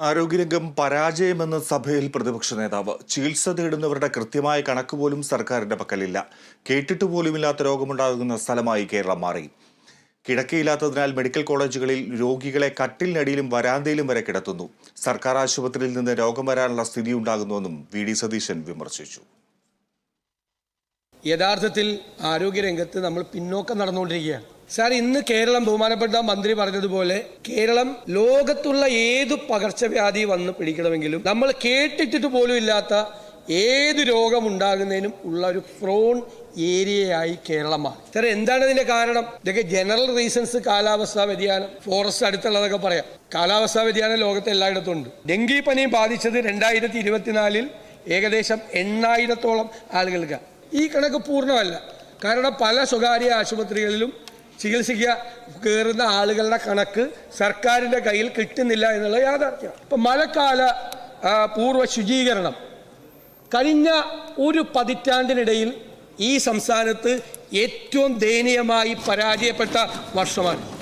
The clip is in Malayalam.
ആരോഗ്യരംഗം പരാജയമെന്ന് സഭയിൽ പ്രതിപക്ഷ നേതാവ്. ചികിത്സ തേടുന്നവരുടെ കൃത്യമായ കണക്ക് പോലും സർക്കാരിന്റെ പക്കലില്ല. കേട്ടിട്ട് പോലുമില്ലാത്ത രോഗമുണ്ടാകുന്ന സ്ഥലമായി കേരളം മാറി. കിടക്കയില്ലാത്തതിനാൽ മെഡിക്കൽ കോളേജുകളിൽ രോഗികളെ കട്ടിലിനടിയിലും വരാന്തയിലും വരെ കിടത്തുന്നു. സർക്കാർ ആശുപത്രിയിൽ നിന്ന് രോഗം വരാനുള്ള സ്ഥിതി ഉണ്ടാകുന്നുവെന്നും വി. ഡി. സതീശൻ വിമർശിച്ചു. യഥാർത്ഥത്തിൽ ആരോഗ്യരംഗത്ത് നമ്മൾ പിന്നോക്കം നടന്നുകൊണ്ടിരിക്കുകയാണ്. സാർ ഇന്ന് കേരളം ബഹുമാനപ്പെട്ട മന്ത്രി പറഞ്ഞതുപോലെ കേരളം ലോകത്തുള്ള ഏത് പകർച്ചവ്യാധി വന്ന് പിടിക്കണമെങ്കിലും നമ്മൾ കേട്ടിട്ടിട്ട് പോലും ഇല്ലാത്ത ഏത് രോഗം ഉണ്ടാകുന്നതിനും ഉള്ള ഒരു ഫ്രോൺ ഏരിയയായി കേരളമാണ്. സാർ എന്താണ് ഇതിന്റെ കാരണം? ഇതൊക്കെ ജനറൽ റീസൺസ് കാലാവസ്ഥാ വ്യതിയാനം ഫോറസ്റ്റ് അടുത്തുള്ളതൊക്കെ പറയാം. കാലാവസ്ഥാ വ്യതിയാനം ലോകത്തെ എല്ലായിടത്തും ഉണ്ട്. ഡെങ്കി പനിയും ബാധിച്ചത് രണ്ടായിരത്തി ഇരുപത്തിനാലിൽ ഏകദേശം എണ്ണായിരത്തോളം ആളുകൾക്ക്. ഈ കണക്ക് പൂർണമല്ല. കാരണം പല സ്വകാര്യ ആശുപത്രികളിലും ചികിത്സിക്കുക കയറുന്ന ആളുകളുടെ കണക്ക് സർക്കാരിന്റെ കയ്യിൽ കിട്ടുന്നില്ല എന്നുള്ള യാഥാർത്ഥ്യം. ഇപ്പം മഴക്കാല പൂർവ ശുചീകരണം. കഴിഞ്ഞ ഒരു പതിറ്റാണ്ടിനിടയിൽ ഈ സംസ്ഥാനത്ത് ഏറ്റവും ദയനീയമായി പരാജയപ്പെട്ട വർഷമാണ്.